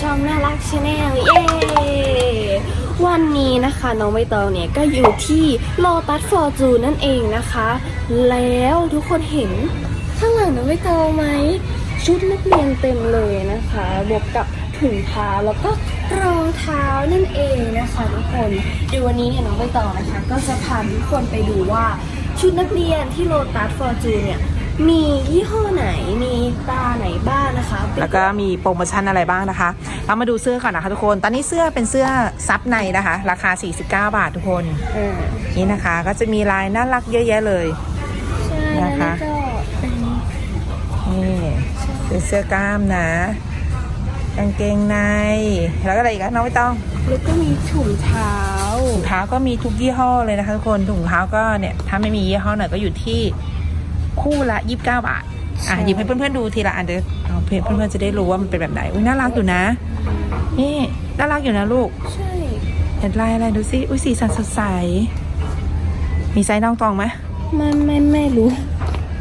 ช่องน่ารักชาแนลเย้วันนี้นะคะน้องใบตองเนี่ยก็อยู่ที่โลตัสฟอร์จูนั่นเองนะคะ แล้วทุกคนเห็นข้างหลังน้องใบตองไหมชุดนักเรียนเต็มเลยนะคะ บวกกับถุงเท้าแล้วก็รองเท้านั่นเองนะคะทุกคนเดี๋ยววันนี้เนี่ยน้องใบตองนะคะ ก็จะพาทุกคนไปดูว่าชุดนักเรียนที่โลตัสฟอร์จูนเนี่ย มียี่ห้อไหนมีตาไหนบ้างนะคะไปแล้วก็มีโปรโมชั่นอะไรบ้างนะคะเรามาดูเสื้อก่อนนะคะทุกคน ตอนนี้เสื้อเป็นเสื้อซับในนะคะ ราคา 49 บาททุกคนอ่านี่นะคะ ก็จะมีลายน่ารักเยอะแยะเลยใช่แล้วนะคะนี่ก็เป็นนี่เป็นเสื้อกล้ามนะกางเกงใน แล้วก็อะไรอีกอะน้องไม่ต้อง แล้วก็มีถุงเท้า ถุงเท้าก็มีทุกยี่ห้อเลยนะคะทุกคน ถุงเท้าก็เนี่ย ถ้าไม่มียี่ห้อไหนก็อยู่ที่ คู่ละ 29 บาท อะหยิบให้เพื่อนๆดูทีละอันเดี๋ยวเอาเพื่อนๆจะได้รู้ว่ามันเป็นแบบไหนอุ้ยน่ารักอยู่นะ นี่น่ารักอยู่นะลูก ใช่เห็นลายอะไรดูสิอุ้ยสีสันสดใส มีไซส์น้องตองไหมไม่ไม่ไม่รู้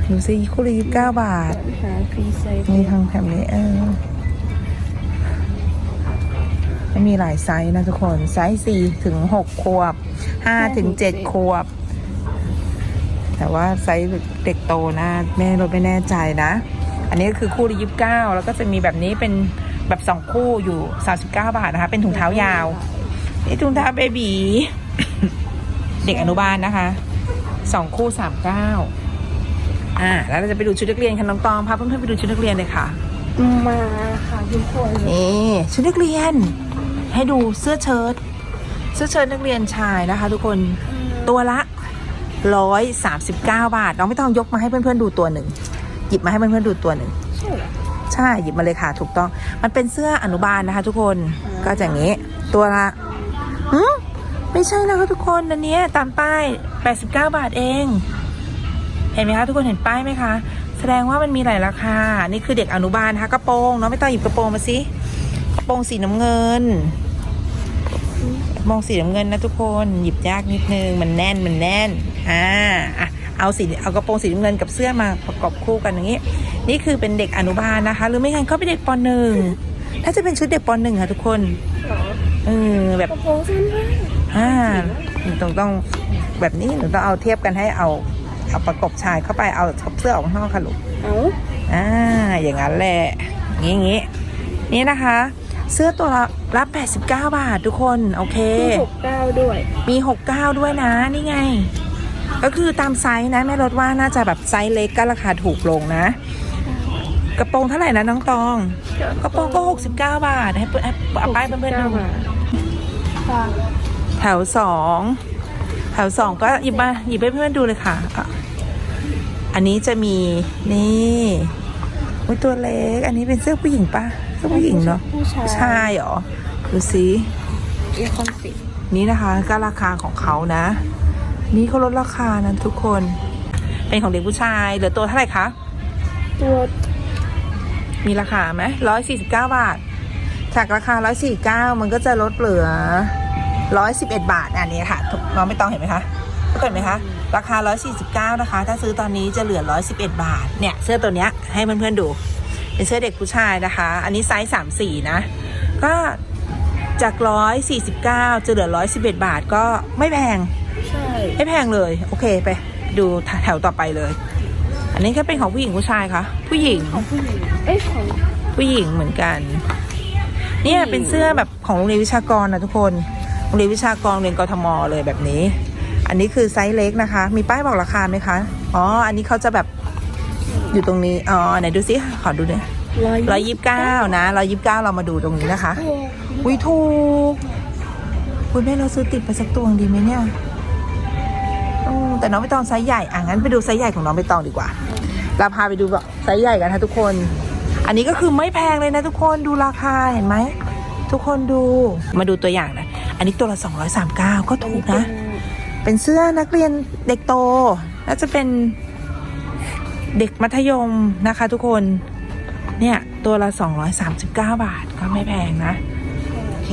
ดูสิคู่ละยี่สิบเก้าบาทหาฟรีไซส์มีทางแถบนี้เออมันมีหลายไซส์นะทุกคน ไซส์สี่ถึงหกขวบห้าถึงเจ็ดขวบ แต่ว่าไซส์เด็กโตนะแม่เราไม่แน่ใจนะ อันนี้ก็คือคู่ละยี่สิบเก้าแล้วก็จะมีแบบนี้เป็นแบบสองคู่อยู่สามสิบเก้าบาทนะคะ เป็นถุงเท้ายาวนี่ถุงเท้าเบบีเด็กอนุบาลนะคะสองคู่สามเก้าอ่าแล้วเราจะไปดูชุดนักเรียนค่ะน้องตองพาเพื่อนๆไปดูชุดนักเรียนเลยค่ะมาค่ะทุกคนนี่ชุดนักเรียน ให้ดูเสื้อเชิ้ตเสื้อเชิ้ตนักเรียนชายนะคะ ทุกคนตัวละ ร้อยสามสิบเก้าบาท น้องไม่ต้องยกมาให้เพื่อนๆดูตัวหนึ่ง หยิบมาให้เพื่อนๆดูตัวหนึ่ง ใช่เหรอใช่หยิบมาเลยค่ะ ถูกต้อง มันเป็นเสื้ออนุบาลนะคะ ทุกคน ก็จะอย่างนี้ ตัวละหืมไม่ใช่นะคะทุกคน อันเนี้ยตามป้าย 89 บาทเอง เห็นไหมคะทุกคนเห็นป้ายไหมคะแสดงว่ามันมีหลายราคา นี่คือเด็กอนุบาลนะคะกระโปรงน้องไม่ต้องหยิบกระโปรงมาสิ กระโปรงสีน้ำเงิน กระโปรงสีน้ำเงินนะทุกคน หยิบยากนิดนึง มันแน่น มันแน่น อ่าอะเอาสีเอากระโปรงสีน้ำเงินกับเสื้อมาประกอบคู่กันอย่างนี้ นี่คือเป็นเด็กอนุบาลนะคะ หรือไม่งั้นก็เป็นเด็กปหนึ่งถ้าจะเป็นชุดเด็กปหนึ่งค่ะทุกคนเหรอเออแบบกระโปรงสั้นมากอ่าหนูต้องต้องแบบนี้หนูต้องเอาเทียบกันให้เอาเอาประกบชายเข้าไปเอาเสื้อออกข้างนอกค่ะลูกเอ้าอ่าอย่างนั้นแหละอย่างงี้อย่างงี้นี่นะคะ เสื้อตัวละละ89 บาททุกคน โอเคมีหกเก้าด้วย มี 69 ด้วยนะ นี่ไง ก็คือตามไซส์นะแม่รถว่าน่าจะแบบไซส์เล็กก็ราคาถูกลงนะ กระโปรงเท่าไหร่นะน้องตอง กระโปรงก็ 69 บาท ให้เพื่อนให้เอาป้ายเพื่อนๆดู69บาทค่ะแถวสองแถวสองก็หยิบมาหยิบให้เพื่อนดูเลยค่ะอะอันนี้จะมีนี่อุ๊ยตัวเล็ก อันนี้เป็นเสื้อผู้หญิงปะเสื้อผู้หญิงเนาะผู้ชายใช่เหรอดูสิเอคอนสินี่นะคะก็ราคาของเขานะ นี่เขาลดราคานะทุกคน เป็นของเด็กผู้ชายเหลือตัวเท่าไหร่คะ ตัว มีราคาไหมร้อยสี่สิบเก้าบาท จากราคาร้อยสี่เก้ามันก็จะลดเหลือร้อยสิบเอ็ดบาท อันนี้ค่ะน้องไม่ต้องเห็นไหมคะทุกคนเห็นไหมคะ ราคาร้อยสี่สิบเก้านะคะ ถ้าซื้อตอนนี้จะเหลือร้อยสิบเอ็ดบาท เนี่ย เสื้อตัวเนี้ยให้เพื่อนๆดู เป็นเสื้อเด็กผู้ชายนะคะ อันนี้ไซส์สามสี่นะ ก็จากร้อยสี่สิบเก้าจะเหลือร้อยสิบเอ็ดบาทก็ไม่แพง ไม่แพงเลย โอเคไป ดูแถวต่อไปเลย อันนี้ก็เป็นของผู้หญิงผู้ชายคะผู้หญิงของผู้หญิงเอ้ยของผู้หญิงเหมือนกัน เนี่ยผู้หญิงเป็นเสื้อแบบของโรงเรียนวิชากรนะทุกคนโรงเรียนวิชากรโรงเรียนกทมเลยแบบนี้ อันนี้คือไซส์เล็กนะคะ มีป้ายบอกราคาไหมคะอ๋ออันนี้เขาจะแบบอยู่ตรงนี้อ๋อไหนดูสิขอดูหน่อยร้อยยี่สิบเก้านะร้อยยี่สิบเก้าเรามาดูตรงนี้นะคะอุ้ยถูกคุณแม่เราซื้อติดไปสักตัวดีไหมเนี่ยอืม แต่น้องใบตองไซส์ใหญ่อะงั้นไปดูไซส์ใหญ่ของน้องใบตองดีกว่า เราพาไปดูไซส์ใหญ่กันนะทุกคน อันนี้ก็คือไม่แพงเลยนะทุกคนดูราคาเห็นไหมทุกคนดูมาดูตัวอย่างนะอันนี้ตัวละ239 ก็ถูกนะ เป็นเสื้อนักเรียนเด็กโตน่าจะเป็นเด็กมัธยมนะคะทุกคนเนี่ยตัวละ 239 บาทก็ไม่แพงนะโอเค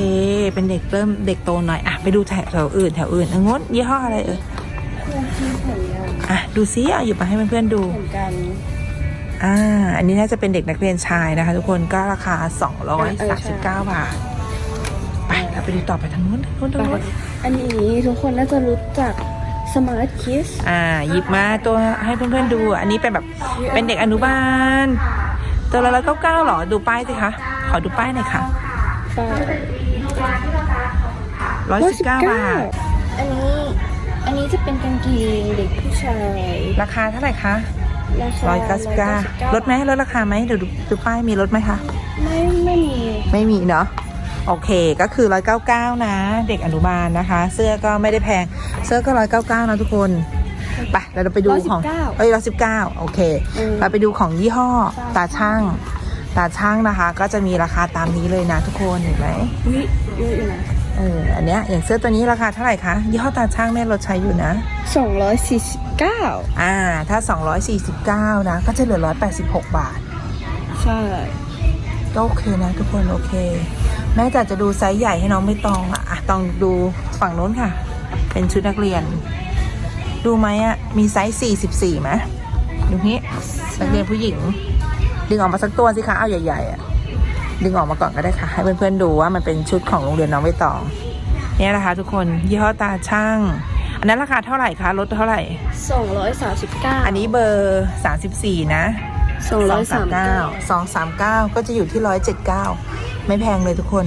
เป็นเด็กเริ่มเด็กโตหน่อย อะ ไปดูแถวอื่นแถวอื่นงนยี่ห้ออะไรเอ่ย อนกันอะดูซิอะหยิบมาให้เพื่อนๆดูเหมือนกัน อ่า อันนี้น่าจะเป็นเด็กนักเรียนชายนะคะ ทุกคนก็ราคา 239 บาท ไปเราไปดูต่อไปทางนู้นทางนู้นทางนู้นอันนี้ทุกคนน่าจะรู้จัก Smart Kiss อ่าหยิบมาตัวให้เพื่อนๆดู อันนี้เป็นแบบเป็นเด็กอนุบาล ตัวละร้อยเก้าเก้าหรอ ดูป้ายสิคะ ขอดูป้ายหน่อยค่ะไปร้อยสิบเก้าบาท อันนี้ อันนี้จะเป็นกางเกงเด็กผู้ชายราคาเท่าไหร่คะราคาร้อยเก้าสิบเก้าลดไหมลดราคาไหมดูดูดูป้ายมีลดไหมคะ ไม่ไม่มี ไม่มีเนาะโอเคก็คือ199นะ เด็กอนุบาลนะคะ เสื้อก็ไม่ได้แพง เสื้อก็199นะทุกคนไปเราไปดูของ119เอ้ย119โอเคอืมเราไปดูของยี่ห้อใช่ตาช่าง ตาช่างนะคะ ก็จะมีราคาตามนี้เลยนะทุกคนเห็นไหมอุ๊ย เยอะอยู่นะเอออันเนี้ยอย่างเสื้อตัวนี้ราคาเท่าไหร่คะยี่ห้อตาช่างแม่ลดใช้อยู่นะสองร้อยสี่สิบเก้าอ่า ถ้า 249 นะ ก็จะเหลือ 186 บาท ใช่ ก็โอเคนะทุกคนโอเค แม่จะจะดูไซส์ใหญ่ให้น้องไม่ตองอะอะต้องดูฝั่งนู้นค่ะ เป็นชุดนักเรียน ดูไหมอะมีไซส์ 44ไหมดูนี้นักเรียนผู้หญิง ดึงออกมาสักตัวสิคะเอาใหญ่ๆอะ ดึงออกมาก่อนก็ได้ค่ะ ให้เพื่อนๆดูว่ามันเป็นชุดของโรงเรียนน้องใบตองเนี่ยนะคะ ทุกคนยี่ห้อตาช่าง อันนั้นราคาเท่าไหร่คะลดเท่าไหร่ 239 อันนี้เบอร์ 34 นะ239 239 ก็จะอยู่ที่ 179 ไม่แพงเลยทุกคน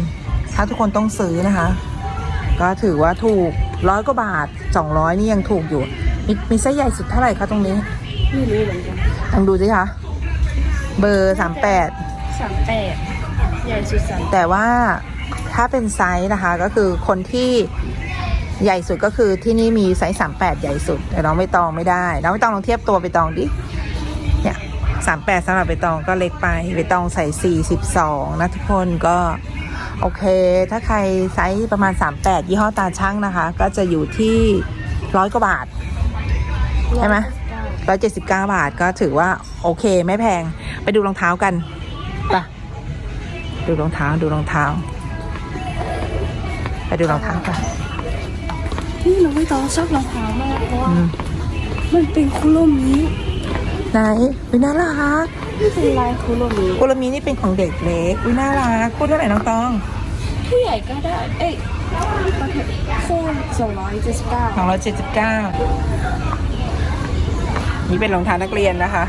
ถ้าทุกคนต้องซื้อนะคะ ก็ถือว่าถูกร้อยกว่าบาท 200 นี่ยังถูกอยู่ มีมีไส้ใหญ่สุดเท่าไหร่คะตรงนี้ไม่รู้เหมือนกันลองดูสิคะเบอร์ 38 38 ใหญ่สุดสามแต่ว่าถ้าเป็นไซส์นะคะก็คือคนที่ใหญ่สุดก็คือที่นี่มีไซส์สามแปดใหญ่สุด แต่น้องไม่ตองไม่ได้น้องไม่ตองลองเทียบตัวไปตองดิเนี่ยสามแปดสำหรับใบตองก็เล็กไปใบตองใส่สี่สิบสองนะทุกคนก็โอเค ถ้าใครไซส์ประมาณ 38 ยี่ห้อตาช่างนะคะ ก็จะอยู่ที่ร้อยกว่าบาท ใช่ไหมร้อยเจ็ดสิบเก้าบาทก็ถือว่าโอเคไม่แพง ไปดูรองเท้ากันไป ดูรองเท้าดูรองเท้า ไปดูรองเท้ากันนี่เราไม่ต้องชอบรองเท้ามากเพราะว่าอืมมันเป็นคุโรมิไหนวิน่ารักนี่เป็นลายคุโรมิกุลมีนี่เป็นของเด็กเล็กวิน่ารักพูดเท่าไหร่น้องตอง ผู้ใหญ่ก็ได้ เอ้ยคู่สองร้อยเจ็ดสิบเก้าสองร้อยเจ็ดสิบเก้านี่เป็นรองเท้านักเรียนนะคะ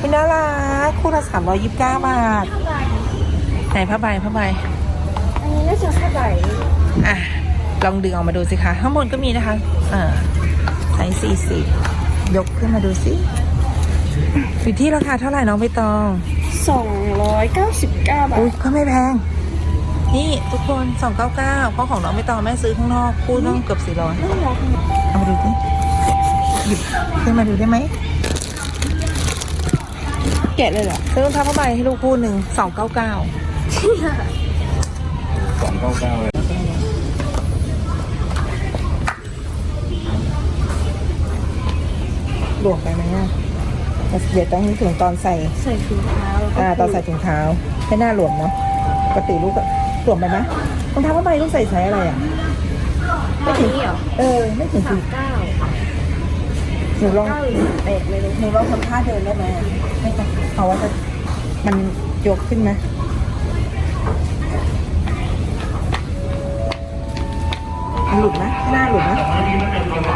คุณน่ารักคู่ละสามร้อยยิบเก้าบาท ไหนผ้าใบผ้าใบ อันนี้น่าจะเท่าไหร่อะลองดึงออกมาดูสิคะ ข้างบนก็มีนะคะอ่าไซส์สี่สิบยกขึ้นมาดูสิอยู่ที่ราคาเท่าไหร่น้องใบตองสองร้อยเก้าสิบเก้าบาอุ้ยทก็ไม่แพง นี่ทุกคนสองเก้าเก้าเพราะของน้องใบตองแม่ซื้อข้างนอกคู่ต้องเกือบสี่ร้อยน่ารักเอามาดูสิหยิบขึ้นมาดูได้ไหมแกะเลยเหรอซื้อรองเท้าผ้าใบให้ลูกคู่หนึ่งสองเก้าเก้า สองเก้าเก้าเลยหลวมไปไหมอะเดี๋ยวต้องนึกถึงตอนใส่ ใส่ถุงเท้าแล้วก็อ่า ตอนใส่ถุงเท้าไม่น่าหลวมเนาะปกติลูกก็หลวมไปไหมรองเท้าผ้าใบลูกใส่ไซส์อะไรอะอันนี้เหรอเออ ไม่ถึงสาถึมงเก้าหนูลองเก้าหรือแปดไม่รู้หนูลองทำท่าเดินได้ไหมอะไม่ต้องเอาว่าจะมันยกขึ้นไหม ลุดไหมหน้าหลุดไหม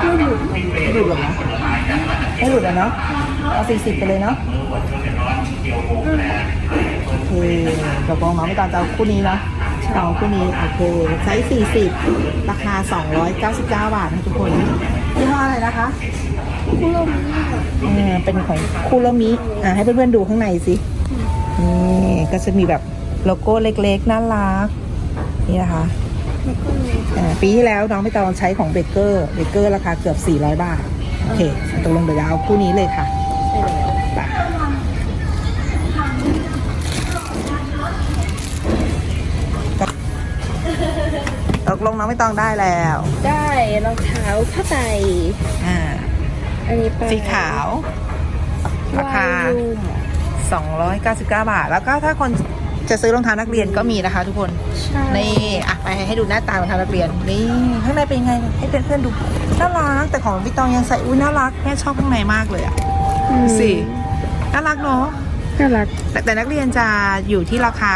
ไม่หลุดไม่หลุดหรอกนะไม่หลุดอะเนาะเอาสี่สิบไปเลยเนาะโอเคเดี๋ยวบอกน้องไม่ตอนจะเอาคู่นี้นะเอาคู่นี้โอเคไซส์สี่สิบราคาสองร้อยเก้าสิบเก้าบาทนะทุกคนยี่ห้ออะไรนะคะคุโรมิอ่าเป็นของคูโรมิอ่าให้เพื่อนๆดูข้างในสินี่ก็จะมีแบบโลโก้เล็กๆน่ารักนี่นะคะแล้วก็มี อ่าปีที่แล้วน้องไม่ตองใช้ของเบเกอร์เบเกอร์ราคาเกือบ 400 บาท โอเคตกลงเดี๋ยวจะเอาคู่นี้เลยค่ะใช่แล้วไปตกลงน้องไม่ต้องได้แล้ว ได้รองเท้าผ้าใบอ่า อันนี้เป็นสีขาว ราคา วายรูม 299 บาท แล้วก็ถ้าคน จะซื้อรองเท้านักเรียนก็มีนะคะ ทุกคนใช่นี่อะไปให้ดูหน้าตารองเท้านักเรียนนี่ข้างในเป็นยังไง ให้เพื่อนๆดูน่ารักแต่ของพี่ตองยังใส่อุ้ยน่ารักแม่ชอบข้างในมากเลยอะอืมสิน่ารักเนาะน่ารักแต่แต่นักเรียนจะอยู่ที่ราคา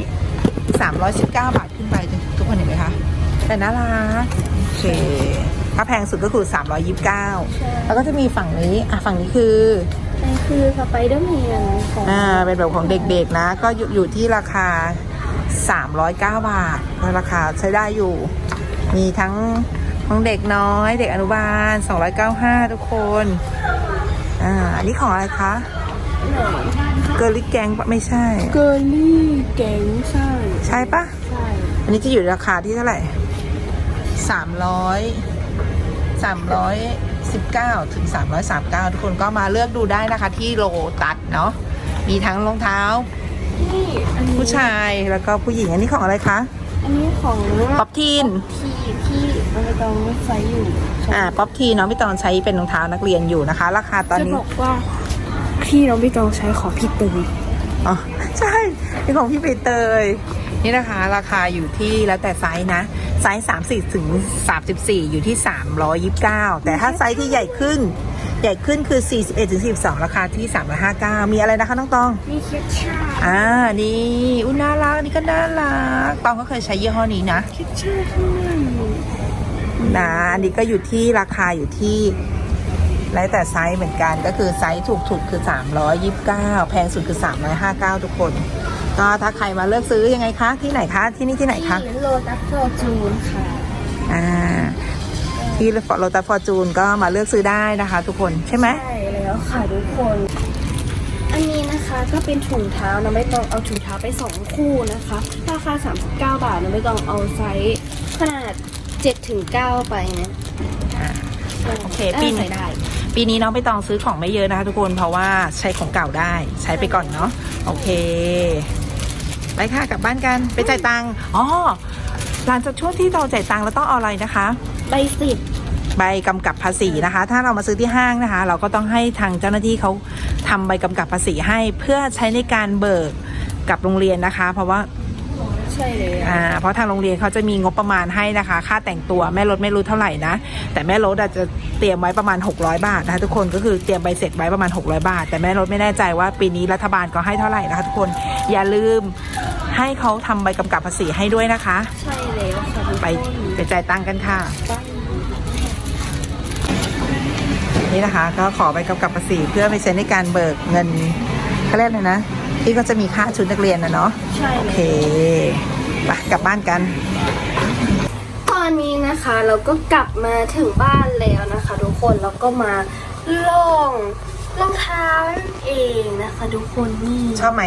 300 319 บาทขึ้นไปทุกคนเห็นไหมคะแต่น่ารักโอเคถ้าแพงสุดก็คือ 329 แล้วก็จะมีฝั่งนี้อะฝั่งนี้คือ นี่คือสไปเดอร์แมนของอ่าเป็นแบบของเด็กๆนะ ก็อยู่อยู่ที่ราคา 309 บาทก็ราคาใช้ได้อยู่ มีทั้งของเด็กน้อย เด็กอนุบาล 295 ทุกคน อ่า อันนี้ของอะไรคะ เกอร์ลิแกงปะไม่ใช่ เกอร์ลี่แก๊งใช่ ใช่ปะใช่ อันนี้จะอยู่ราคาที่เท่าไหร่สา มร้อยสามร้อยสิบเก้าถึงสามร้อยสามเก้าทุกคนก็มาเลือกดูได้นะคะที่โลตัสเนาะมีทั้งรองเท้า นี่อันนี้ผู้ชายแล้วก็ผู้หญิงอันนี้ของอะไรคะ อันนี้ของป๊อปทีนที่ที่มันไปตองรถไฟอยู่ใช่อ่าป๊อปทีนน้องพี่ตอนใช้เป็นรองเท้านักเรียนอยู่นะคะ ราคาตอนจะนี้บอกว่าที่น้องพี่ตองใช้ของพี่ตุยอ๋อใช่เป็นของพี่ใบเตยนี่นะคะ ราคาอยู่ที่แล้วแต่ไซส์นะไซส์30ถึง34 อยู่ที่ 329 แต่ถ้าไซส์ที่ใหญ่ขึ้น ใหญ่ขึ้นคือ 41ถึง42 ราคาที่ 359 มีอะไรนะคะน้องตอง มีเคชช่าอ่า นี่อุ้ยน่ารัก นี่ก็น่ารัก ตองก็เคยใช้ยี่ห้อนี้นะเคชช่าข้างในนะอันนี้ก็อยู่ที่ราคาอยู่ที่แล้วแต่ไซส์เหมือนกันก็คือไซส์ถูกๆคือ 329 แพงสุดคือ 359 ทุกคน ก็ถ้าใครมาเลือกซื้อยังไงคะ ที่ไหนคะ ที่นี่ที่ไหนคะที่โลตัสโฟร์จูนค่ะอ่าที่โรตัสฟอร์จูนก็มาเลือกซื้อได้นะคะ ทุกคนใช่ไหมใช่แล้วค่ะทุกคน อันนี้นะคะก็เป็นถุงเท้านะไม่ต้องเอาถุงเท้าไปสองคู่นะคะราคา39 บาทนะไม่ต้องเอาไซส์ขนาด7ถึง9ไปนะอ่าโอเคปีปีนใส่ได้ปีนี้น้องไปตองซื้อของไม่เยอะนะคะทุกคนเพราะว่าใช้ของเก่าได้ใช้ไปก่อนเนาะโอเค ไปค่ะกลับบ้านกันไปจ่ายตังค์อ๋อหลังจากช่วงที่เราจ่ายตังค์เราต้องเอาอะไรนะคะใบสิบใบกำกับภาษีนะคะ ถ้าเรามาซื้อที่ห้างนะคะ เราก็ต้องให้ทางเจ้าหน้าที่เขาทำใบกำกับภาษีให้เพื่อใช้ในการเบิกกับโรงเรียนนะคะ เพราะว่า ใช่เลยอ่าเพราะทางโรงเรียนเขาจะมีงบประมาณให้นะคะ ค่าแต่งตัวแม่รถไม่รู้เท่าไหร่นะ แต่แม่รถอาจจะเตรียมไว้ประมาณ 600 บาทนะคะทุกคนก็คือเตรียมใบเสร็จไว้ประมาณ 600 บาท แต่แม่รถไม่แน่ใจว่าปีนี้รัฐบาลก็ให้เท่าไหร่นะคะทุกคนอย่าลืมให้เขาทำใบกำกับภาษีให้ด้วยนะคะ ใช่แล้วค่ะทุกคนไปไปจ่ายตังค์กันค่ะ นี่นะคะ ก็ขอใบกำกับภาษีเพื่อไปใช้ในการเบิกเงินเขาเรียกเลยนะ ที่ก็จะมีค่าชุดนักเรียนนะเนาะใช่โอเลเคยไปกลับบ้านกัน ตอนนี้นะคะเราก็กลับมาถึงบ้านแล้วนะคะ ทุกคนแล้วก็มาลองรองเท้านั่นเองนะคะ ทุกคนนี่ชอบไหม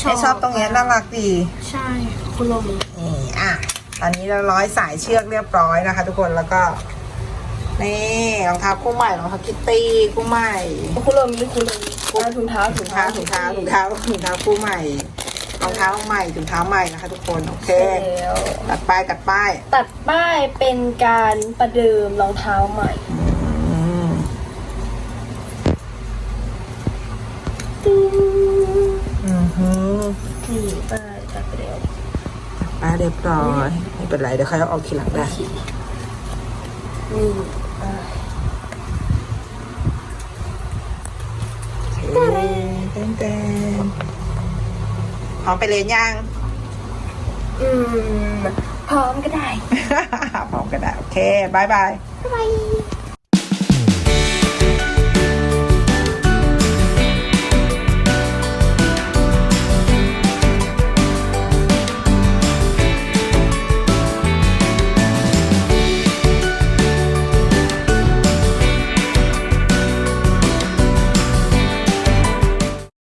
ชอบให้ชอบตรงเนี้ยน่ารักดี ใช่คุณลมนี่อะตอนนี้เราร้อยสายเชือกเรียบร้อยนะคะ ทุกคนแล้วก็นี่รองเท้าคู่ใหม่รองเท้าคิตตี้คู่ใหม่คุณลมนี่คุณลมเอา ถุงเท้าถุงเท้าถุงเท้าถุงเท้าถุงเท้าคู่ใหม่รองเท้าใหม่ถุงเท้าใหม่นะคะ ทุกคนโอเคใช่แล้วตัดป้ายตัดป้าย ตัดป้ายเป็นการประเดิมรองเท้าใหม่อืมตึ้งอือหือนี่ป้ายตัดไปแล้วป้ายเรียบร้อยไม่เป็นไรเดี๋ยวเขาเอาทีหลังได้นี่ป้าย เต้นเต้นพร้อมไปเรียนยังอืม พร้อมก็ได้ พร้อมก็ได้ โอเคบายบายบ๊ายบาย